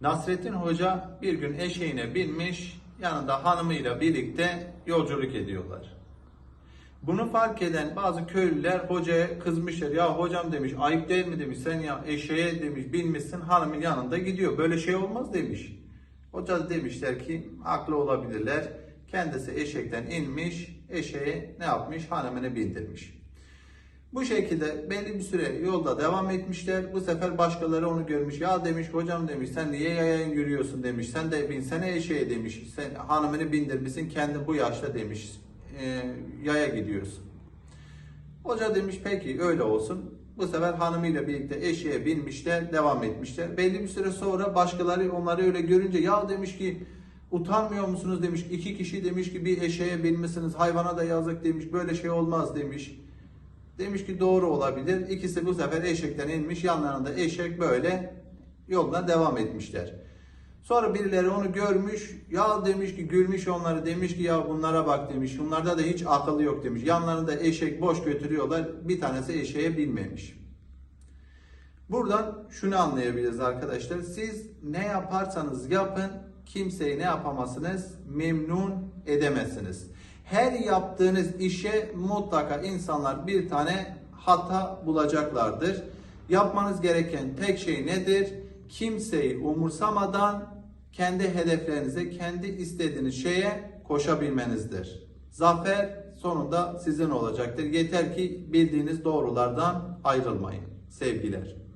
Nasrettin Hoca bir gün eşeğine binmiş, yanında hanımıyla birlikte yolculuk ediyorlar. Bunu fark eden bazı köylüler hocaya kızmışlar. Ya hocam demiş ayıp değil mi demiş sen ya eşeğe demiş binmişsin hanımın yanında gidiyor. Böyle şey olmaz demiş. Hoca demişler ki haklı olabilirler. Kendisi eşekten inmiş, eşeğe ne yapmış? Hanımını bindirmiş. Bu şekilde belli bir süre yolda devam etmişler. Bu sefer başkaları onu görmüş. Ya demiş hocam demiş sen niye yaya yürüyorsun demiş. Sen de binsene eşeğe demiş. Sen hanımını bindirmişsin kendin bu yaşta demiş. "e, yaya gidiyorsun. Hoca demiş peki öyle olsun. Bu sefer hanımıyla birlikte eşeğe binmişler, devam etmişler. Belli bir süre sonra başkaları onları öyle görünce ya demiş ki utanmıyor musunuz demiş. iki kişi demiş ki bir eşeğe binmişsiniz, hayvana da yazık demiş. Böyle şey olmaz demiş. Demiş ki doğru olabilir. İkisi bu sefer eşekten inmiş. Yanlarında eşek böyle yoluna devam etmişler. Sonra birileri onu görmüş. Ya demiş ki gülmüş onları demiş ki ya bunlara bak demiş. Bunlarda da hiç akıllı yok demiş. Yanlarında eşek boş götürüyorlar. Bir tanesi eşeğe binmemiş. Buradan şunu anlayabiliriz arkadaşlar. Siz ne yaparsanız yapın kimseyi ne yapamazsınız? Memnun edemezsiniz. Her yaptığınız işe mutlaka insanlar bir tane hata bulacaklardır. Yapmanız gereken tek şey nedir? Kimseyi umursamadan kendi hedeflerinize, kendi istediğiniz şeye koşabilmenizdir. Zafer sonunda sizin olacaktır. Yeter ki bildiğiniz doğrulardan ayrılmayın. Sevgiler.